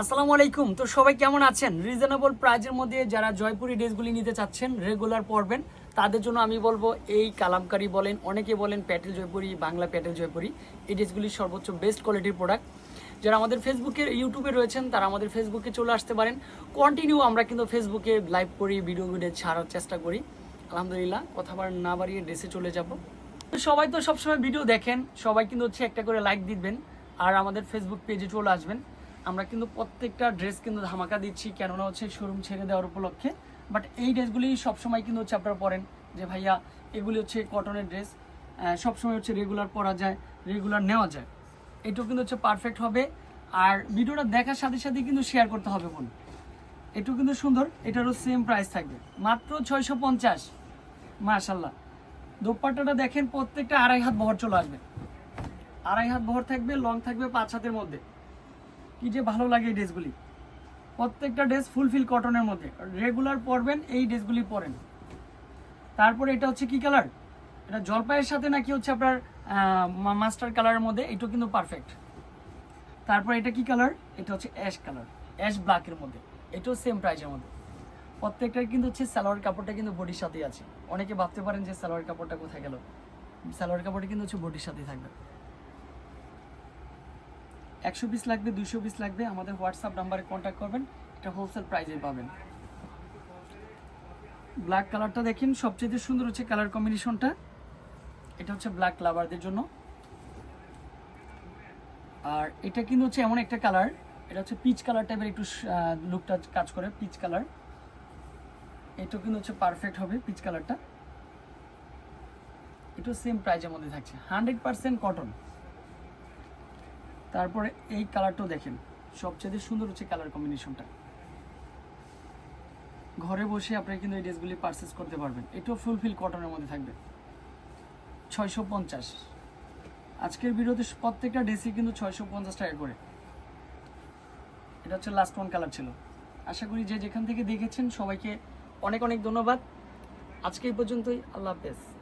আসসালামু আলাইকুম। তো সবাই কেমন আছেন? রিজনেবল প্রাইজের মধ্যে যারা জয়পুরি ড্রেসগুলি নিতে চাচ্ছেন রেগুলার পরবেন, তাদের জন্য আমি বলব এই কালামকারি বলেন, অনেকে বলেন প্যাটেল জয়পুরি, বাংলা প্যাটেল জয়পুরি, এই ড্রেসগুলি সর্বোচ্চ বেস্ট কোয়ালিটির প্রোডাক্ট যারা আমাদের ফেসবুকে ইউটিউবে রয়েছেন, তারা আমাদের ফেসবুকে চলে আসতে পারেন। কন্টিনিউ আমরা কিন্তু ফেসবুকে লাইভ করি ভিডিও ভিডিও ছাড়ার চেষ্টা করি। আলহামদুলিল্লাহ, কথা বার না বাড়িয়ে ড্রেসে চলে যাব। সবাই তো সবসময় ভিডিও দেখেন, সবাই কিন্তু হচ্ছে একটা করে লাইক দিবেন, আর আমাদের ফেসবুক পেজে চলে আসবেন। আমরা কিন্তু প্রত্যেকটা ড্রেস কিন্তু ধামাকা দিচ্ছি, কেননা হচ্ছে শোরুম ছেড়ে দেওয়ার উপলক্ষে। বাট এই ড্রেসগুলি সবসময় কিন্তু হচ্ছে আপনারা পরেন, যে ভাইয়া এগুলি হচ্ছে কটনের ড্রেস সবসময় হচ্ছে রেগুলার পরা যায় রেগুলার নেওয়া যায়। এটাও কিন্তু হচ্ছে পারফেক্ট হবে। আর ভিডিওটা দেখার সাথে সাথে কিন্তু শেয়ার করতে হবে বোন। এটাও কিন্তু সুন্দর, এটারও সেম প্রাইস থাকবে। মাত্র ছয়শো পঞ্চাশ। মাশাল্লাহ দোপাট্টাটা দেখেন প্রত্যেকটা আড়াই হাত বহর চলে আসবে। আড়াই হাত বহর থাকবে লং থাকবে পাঁচ হাতের মধ্যে। কি যে ভালো লাগে এই ড্রেসগুলি। প্রত্যেকটা ড্রেস ফুলফিল কটনের মধ্যে। রেগুলার পরবেন, এই ড্রেসগুলি পরেন। তারপরে এটা হচ্ছে কি কালার এটা জলপাইয়ের সাথে নাকি হচ্ছে আপনার মাস্টার কালারের মধ্যে? এটাও কিন্তু পারফেক্ট তারপর এটা কি কালার এটা হচ্ছে অ্যাশ কালার অ্যাশ ব্ল্যাকের মধ্যে। এটাও সেম প্রাইসের মধ্যে। প্রত্যেকটার কিন্তু হচ্ছে সালোয়ার কাপড়টা কিন্তু বডির সাথেই আছে। অনেকে ভাবতে পারেন যে সালোয়ার কাপড়টা কোথায় গেল? সালোয়ার কাপড়টা কিন্তু হচ্ছে বডির সাথেই থাকবে। একশো পিস লাগবে দুশো পিস লাগবে। আমাদের হোয়াটসঅ্যাপ নাম্বারে কন্ট্যাক্ট করবেন এটা হোলসেল প্রাইজে পাবেন। ব্ল্যাক কালারটা দেখেন, সবচেয়ে সুন্দর হচ্ছে কালার কম্বিনেশনটা এটা হচ্ছে ব্ল্যাক লাভারদের জন্য। আর এটা কিন্তু হচ্ছে এমন একটা কালার এটা হচ্ছে পিচ কালার টাইপের একটু লুকটা কাজ করে পিচ কালার এটা কিন্তু হচ্ছে পারফেক্ট হবে পিচ কালারটা এটা সেম প্রাইজের মধ্যে থাকছে। হান্ড্রেড পার্সেন্ট কটন তারপরে এই কালারটাও দেখেন। সবচেয়ে সুন্দর হচ্ছে কালার কম্বিনেশনটা। ঘরে বসে আপনারা কিন্তু এই ড্রেসগুলি পারচেস করতে পারবেন। এটাও ফুলফিল কটনের মধ্যে থাকবে। ছয়শো পঞ্চাশ। আজকের ভিডিওতে প্রত্যেকটা ড্রেসই কিন্তু ছয়শো পঞ্চাশ টাকা করে। এটা হচ্ছে লাস্ট ওয়ান কালার ছিল। আশা করি যে যেখান থেকে দেখেছেন সবাইকে অনেক অনেক ধন্যবাদ। আজকে এই পর্যন্তই। আল্লাহ হাফেজ।